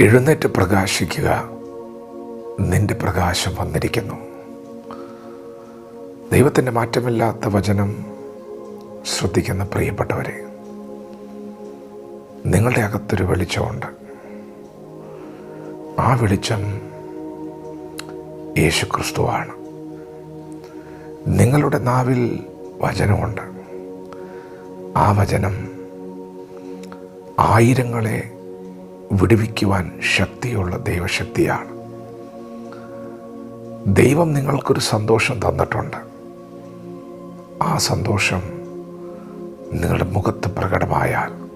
എഴുന്നേറ്റ് പ്രകാശിക്കുക. നിന്റെ പ്രകാശം വന്നിരിക്കുന്നു. ദൈവത്തിന്റെ മാറ്റമില്ലാത്ത വചനം ശ്രദ്ധിക്കുന്ന പ്രിയപ്പെട്ടവരെ നിങ്ങളുടെ അകത്തൊരു വെളിച്ചമുണ്ട്. ആ വെളിച്ചം യേശുക്രിസ്തുവാണ്. നിങ്ങളുടെ നാവിൽ വചനമുണ്ട്. ആ വചനം ആയിരങ്ങളെ വിടുവിക്കുവാൻ ശക്തിയുള്ള ദൈവശക്തിയാണ്. ദൈവം നിങ്ങൾക്കൊരു സന്തോഷം തന്നിട്ടുണ്ട്. ആ സന്തോഷം നിങ്ങളുടെ മുഖത്ത് പ്രകടമായാൽ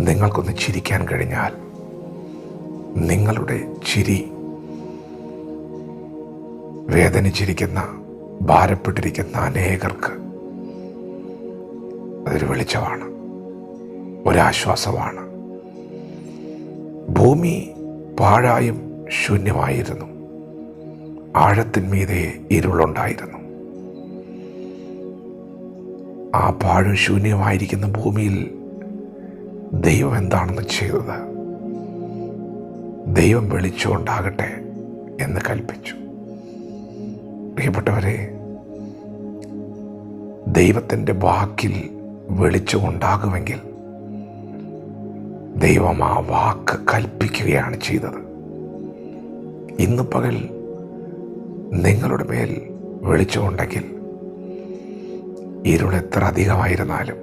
നിങ്ങൾക്കൊന്ന് ചിരിക്കാൻ കഴിഞ്ഞാൽ നിങ്ങളുടെ ചിരി വേദനിച്ചിരിക്കുന്ന ഭാരപ്പെട്ടിരിക്കുന്ന അനേകർക്ക് അതൊരു വെളിച്ചമാണ് ഒരാശ്വാസമാണ്. ഭൂമി പാഴായും ശൂന്യമായിരുന്നു. ആഴത്തിന്മീതെ ഇരുളുണ്ടായിരുന്നു. ആ പാഴും ശൂന്യമായിരിക്കുന്ന ഭൂമിയിൽ ദൈവം എന്താണെന്ന് ചെയ്തത്? ദൈവം വെളിച്ചമുണ്ടാകട്ടെ എന്ന് കൽപ്പിച്ചു. പ്രിയപ്പെട്ടവരെ ദൈവത്തിന്റെ വാക്കിൽ വെളിച്ചമുണ്ടാകുമെങ്കിൽ ദൈവം ആ വാക്ക് കൽപ്പിക്കുകയാണ് ചെയ്തത്. ഇന്ന് പകൽ നിങ്ങളുടെ മേൽ വെളിച്ചമുണ്ടെങ്കിൽ ഇരുൾ എത്ര അധികമായിരുന്നാലും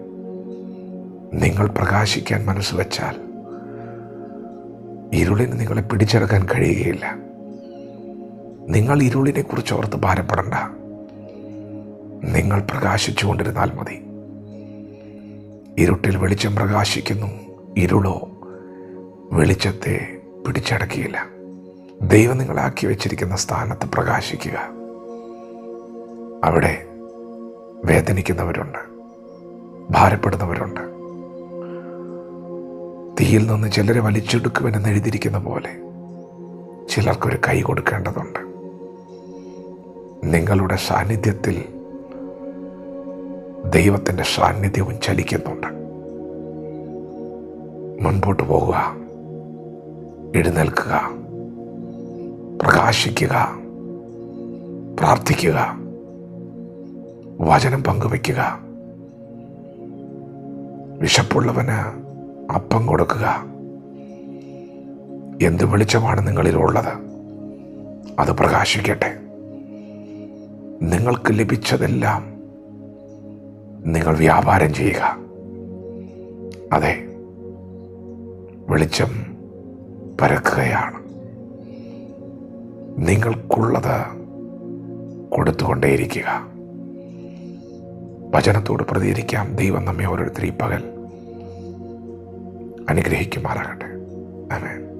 നിങ്ങൾ പ്രകാശിക്കാൻ മനസ്സ് വച്ചാൽ ഇരുളിന് നിങ്ങളെ പിടിച്ചെടുക്കാൻ കഴിയുകയില്ല. നിങ്ങൾ ഇരുളിനെ കുറിച്ച് ഓർത്ത് ഭാരപ്പെടണ്ട. നിങ്ങൾ പ്രകാശിച്ചു കൊണ്ടിരുന്നാൽ മതി. ഇരുട്ടിൽ വെളിച്ചം പ്രകാശിക്കുന്നു. ഇരുളോ വെളിച്ചത്തെ പിടിച്ചടക്കിയില്ല. ദൈവം നിങ്ങളാക്കി വെച്ചിരിക്കുന്ന സ്ഥാനത്ത് പ്രകാശിക്കുക. അവിടെ വേദനിക്കുന്നവരുണ്ട് ഭാരപ്പെടുന്നവരുണ്ട്. തീയിൽ നിന്ന് ചിലരെ വലിച്ചെടുക്കുമെന്ന് എഴുതിയിരിക്കുന്ന പോലെ ചിലർക്കൊരു കൈ കൊടുക്കേണ്ടതുണ്ട്. നിങ്ങളുടെ സാന്നിധ്യത്തിൽ ദൈവത്തിന്റെ സാന്നിധ്യവും ചലിക്കുന്നുണ്ട്. മുൻപോട്ട് പോകുക. എഴുന്നേൽക്കുക. പ്രകാശിക്കുക. പ്രാർത്ഥിക്കുക. വചനം പങ്കുവയ്ക്കുക. വിശപ്പുള്ളവന് അപ്പം കൊടുക്കുക. എന്ത് വെളിച്ചമാണ് നിങ്ങളിലുള്ളത്? അത് പ്രകാശിക്കട്ടെ. നിങ്ങൾക്ക് ലഭിച്ചതെല്ലാം നിങ്ങൾ വ്യാപാരം ചെയ്യുക. അതെ വെളിച്ചം പരക്കുകയാണ്. നിങ്ങൾക്കുള്ളത് കൊടുത്തുകൊണ്ടേയിരിക്കുക. വചനത്തോട് പ്രതികരിക്കാം. ദൈവം നമ്മെ ഓരോരുത്തരും പകൽ അനുഗ്രഹിക്കുമാറാകട്ടെ. ആമേൻ.